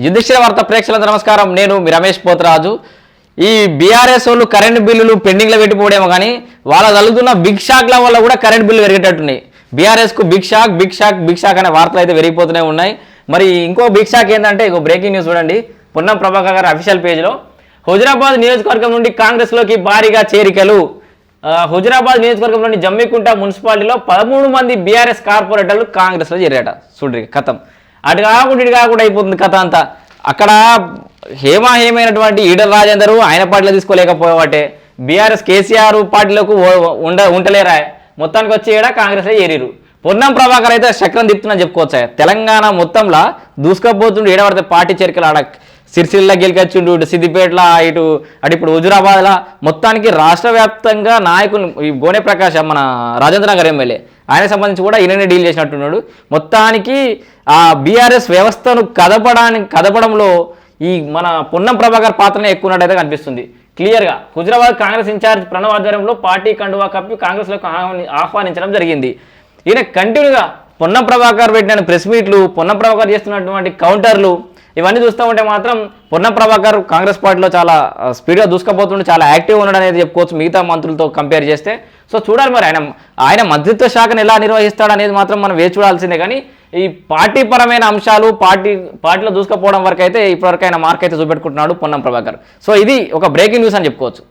యుధిష్ఠిర వార్త ప్రేక్షకులకు నమస్కారం. నేను మీ రమేష్ పోతరాజు. ఈ బీఆర్ఎస్ వాళ్ళు కరెంట్ బిల్లులు పెండింగ్లో పెట్టిపోవడేమో కానీ వాళ్ళ తలుగుతున్న బిగ్ షాక్ల వల్ల కూడా కరెంట్ బిల్లు పెరిగేటట్టున్నాయి. బీఆర్ఎస్కు big shock big shock big shock అనే వార్తలు అయితే పెరిగిపోతూనే ఉన్నాయి. మరి ఇంకో బిగ్ షాక్ ఏంటంటే ఇంకో బ్రేకింగ్ న్యూస్ చూడండి. పొన్నం ప్రభాకర్ గారి అఫీషియల్ పేజ్లో హుజరాబాద్ నియోజకవర్గం నుండి కాంగ్రెస్లోకి భారీగా చేరికలు. ఆ, హుజరాబాద్ నియోజకవర్గంలోని జమ్మికుంట మున్సిపాలిటీలో పదమూడు మంది బీఆర్ఎస్ కార్పొరేటర్లు కాంగ్రెస్లో చేరాట చూడరి కథం. అటు కాకుండా ఇటు కాకుండా అయిపోతుంది కథ అంతా. అక్కడ హేమ హేమైనటువంటి ఈడల రాజేందరు ఆయన పార్టీలో తీసుకోలేకపోయేవాటే. బీఆర్ఎస్ కేసీఆర్ పార్టీలకు ఉండ ఉండలేరా మొత్తానికి వచ్చి ఈడ కాంగ్రెస్లో ఏరిరు పొన్నం ప్రభాకర్ అయితే చక్రం తిప్పుతుందని చెప్పుకోవచ్చా. తెలంగాణ మొత్తంలో దూసుకపోతుండే ఏడవడితే పార్టీ చేరికలు ఆడ సిరిసిల్ల గెలికొచ్చిండు ఇటు సిద్దిపేటల ఇటు అటు ఇప్పుడు హుజురాబాద్లా మొత్తానికి రాష్ట్ర వ్యాప్తంగా నాయకులు ఈ గోనె ప్రకాష్ మన రాజేంద్ర నగర్ ఎమ్మెల్యే. ఆయన సంబంధించి కూడా ఈయననే డీల్ చేసినట్టున్నాడు. మొత్తానికి ఆ బీఆర్ఎస్ వ్యవస్థను కదపడానికి కదపడంలో ఈ మన పొన్నం ప్రభాకర్ పాత్రనే ఎక్కువ ఉన్నట్టయితే కనిపిస్తుంది. క్లియర్గా హుజురాబాద్ కాంగ్రెస్ ఇన్ఛార్జ్ ప్రణవ్ ఆధ్వర్యంలో పార్టీ కండువా కప్పి కాంగ్రెస్లోకి ఆహ్వానించడం జరిగింది. ఈయన కంటిన్యూగా పొన్నం ప్రభాకర్ పెట్టిన ప్రెస్ మీట్లు పొన్నం ప్రభాకర్ చేస్తున్నటువంటి కౌంటర్లు ఇవన్నీ చూస్తూ ఉంటే మాత్రం పొన్న ప్రభాకర్ కాంగ్రెస్ పార్టీలో చాలా స్పీడ్గా దూసుకుపోతుండే చాలా యాక్టివ్ ఉన్నాడు అనేది చెప్పుకోవచ్చు మిగతా మంత్రులతో కంపేర్ చేస్తే. సో చూడాలి మరి ఆయన ఆయన మంత్రిత్వ శాఖను ఎలా నిర్వహిస్తాడు అనేది మాత్రం మనం వేచి చూడాల్సిందే. కానీ ఈ పార్టీ పరమైన అంశాలు పార్టీ పార్టీలో దూసుకుపోవడం వరకు అయితే ఇప్పటివరకు ఆయన మార్క్ అయితే చూపెట్టుకుంటున్నాడు పొన్నం ప్రభాకర్. సో ఇది ఒక బ్రేకింగ్ న్యూస్ అని చెప్పుకోవచ్చు.